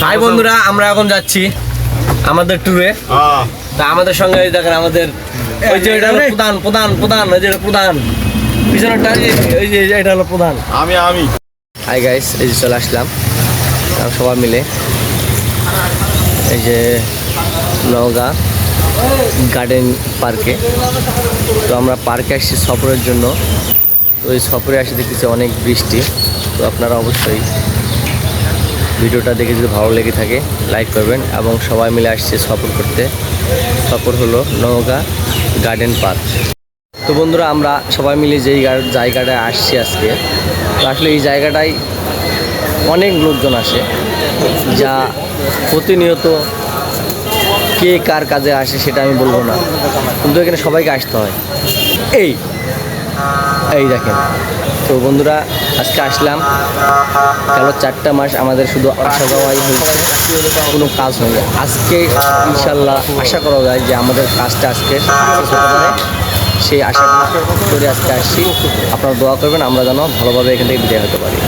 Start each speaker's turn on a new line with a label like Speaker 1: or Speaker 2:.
Speaker 1: High বন্ধুরা আমরা এখন যাচ্ছি আমাদের ট্যুরে
Speaker 2: হ্যাঁ।
Speaker 1: তা আমাদের সঙ্গে দেখেন আমাদের ওই যে এটা হলো প্রধান প্রধান প্রধান ওই যে প্রধান। পিছনেরটা এই যে- এটা হলো প্রধান।
Speaker 2: আমি আমি।
Speaker 1: হাই গাইস এই যে চলে আসলাম। সবাই মিলে। এই যে নওগাঁ গার্ডেন পার্কে। তো আমরা পার্কে আসছি সফরের জন্য। তো এই সফরে আসি দেখতেছি অনেক বৃষ্টি। তো আপনারা অবশ্যই ভিডিওটা দেখে যদি ভালো লেগে থাকে লাইক করবেন এবং সবাই মিলে আসছে সফর করতে। সফর হলো নওগাঁ গার্ডেন পার্ক তো বন্ধুরা, আমরা সবাই মিলে যেই জায়গাটায় আসছি আজকে, তো আসলে এই জায়গাটায় অনেক লোকজন আসে, যা প্রতিনিয়ত কে কার কাজে আসে সেটা আমি বলব না। কিন্তু এখানে সবাইকে আসতে হয়। এই এই দেখেন। তো বন্ধুরা, আজকে আসলাম। গেল চারটা মাস আমাদের শুধু আসা যাওয়াই হয়েছে। কোনো কাজ হয়নি। আজকে ইনশাল্লাহ আশা করা যায় যে আমাদের কাজটা আজকে সেই আশা করে আজকে আসছি। আপনারা দোয়া করবেন, আমরা যেন ভালোভাবে এখান থেকে বিদায় হতে পারি।